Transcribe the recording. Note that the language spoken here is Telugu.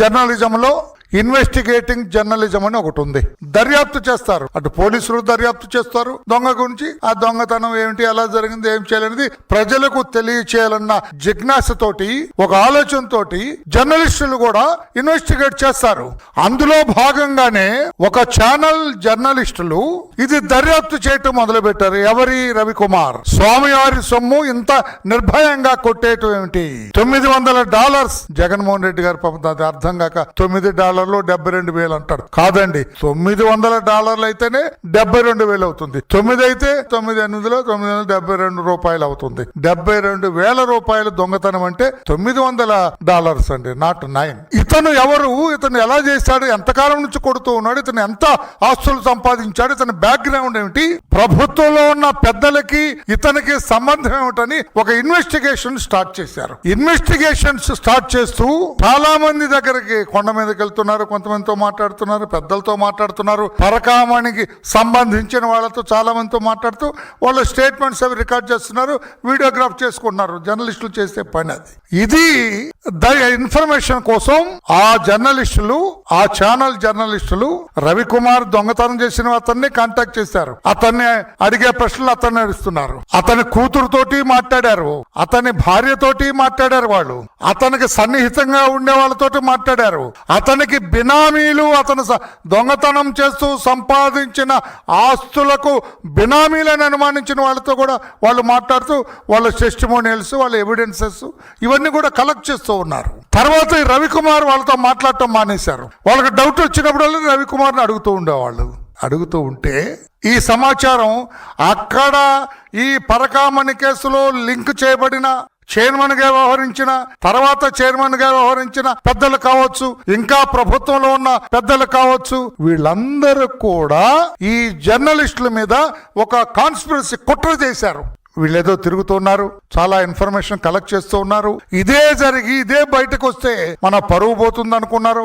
జర్నలిజంలో ఇన్వెస్టిగేటింగ్ జర్నలిజం అని ఒకటి ఉంది. దర్యాప్తు చేస్తారు. అటు పోలీసులు దర్యాప్తు చేస్తారు. దొంగ గురించి ఆ దొంగతనం ఏమిటి ఎలా జరిగింది ఏం చేయాలనేది ప్రజలకు తెలియచేయాలన్న జిజ్ఞాసతోటి ఒక ఆలోచనతోటి జర్నలిస్టులు కూడా ఇన్వెస్టిగేట్ చేస్తారు. అందులో భాగంగానే ఒక ఛానల్ జర్నలిస్టులు ఇది దర్యాప్తు చేయటం మొదలు పెట్టారు ఎవరి? రవికుమార్. స్వామివారి సొమ్ము ఇంత నిర్భయంగా కొట్టేయటం ఏమిటి? తొమ్మిది వందల డాలర్స్. జగన్మోహన్ రెడ్డి గారు పాపం అర్థం కాక తొమ్మిది డాలర్లు డెబ్బై రెండు వేలు అంటాడు. కాదండి తొమ్మిది వందల డాలర్లు అయితేనే డెబ్బై రెండు వేలు అవుతుంది. తొమ్మిది అయితే తొమ్మిది ఎనిమిదిలో తొమ్మిది వందల డెబ్బై రెండు రూపాయలు అవుతుంది. డెబ్బై రెండు వేల రూపాయలు దొంగతనం అంటే తొమ్మిది వందల డాలర్స్ అండి నాట్ నైన్. ఇతను ఎవరు? ఇతను ఎలా చేశాడు? ఎంతకాలం నుంచి కొడుతూ ఉన్నాడు? ఇతను ఎంత ఆస్తులు సంపాదించాడు? ఇతని బ్యాక్గ్రౌండ్ ఏమిటి? ప్రభుత్వంలో ఉన్న పెద్దలకి ఇతనికి సంబంధం ఏమిటని ఒక ఇన్వెస్టిగేషన్ స్టార్ట్ చేశారు. ఇన్వెస్టిగేషన్స్ స్టార్ట్ చేస్తూ చాలా మంది దగ్గరికి కొండ మీదకి వెళ్తున్నారు కొంతమందితో మాట్లాడుతున్నారు పెద్దలతో మాట్లాడుతున్నారు. పరకామానికి సంబంధించిన వాళ్ళతో చాలా మందితో మాట్లాడుతూ వాళ్ళ స్టేట్మెంట్స్ అవి రికార్డ్ చేస్తున్నారు వీడియోగ్రాఫ్ చేసుకుంటున్నారు జర్నలిస్టులు చేసే పని అది. ఇది ద ఇన్ఫర్మేషన్ కోసం ఆ జర్నలిస్టులు ఆ ఛానల్ జర్నలిస్టులు రవికుమార్ దొంగతనం చేసిన అతన్ని కాంటాక్ట్ చేశారు. అతన్ని అడిగే ప్రశ్నలు అతన్ని అడుస్తున్నారు అతని కూతురుతోటి మాట్లాడారు. అతని భార్యతోటి మాట్లాడారు వాళ్ళు. అతనికి సన్నిహితంగా ఉండే వాళ్ళతోటి మాట్లాడారు. అతనికి బినామీలు అతను స- దొంగతనం చేస్తూ సంపాదించిన ఆస్తులకు బినామీలని అనుమానించిన వాళ్ళతో కూడా వాళ్ళు మాట్లాడుతూ వాళ్ళ టెస్టిమోనియల్స్ వాళ్ళ ఎవిడెన్సెస్ ఇవన్నీ ఇవన్నీ కూడా కలెక్ట్ చేస్తూ ఉన్నారు. తర్వాత ఈ రవికుమార్ వాళ్ళతో మాట్లాడటం మానేశారు. వాళ్ళకి డౌట్ వచ్చినప్పుడల్లా రవికుమార్ని అడుగుతూ ఉండేవాళ్ళు. అడుగుతూ ఉంటే ఈ సమాచారం అక్కడ ఈ పరకామణి కేసులో లింక్ చేయబడిన చైర్మన్గా వ్యవహరించిన తర్వాత చైర్మన్గా వ్యవహరించిన పెద్దలు కావచ్చు ఇంకా ప్రభుత్వంలో ఉన్న పెద్దలు కావచ్చు వీళ్ళందరూ కూడా ఈ జర్నలిస్టుల మీద ఒక కాన్స్పిరసీ కుట్ర చేశారు. వీళ్ళేదో తిరుగుతున్నారు చాలా ఇన్ఫర్మేషన్ కలెక్ట్ చేస్తూ ఉన్నారు. ఇదే జరిగి ఇదే బయటకు వస్తే మన పరువు పోతుంది అనుకున్నారు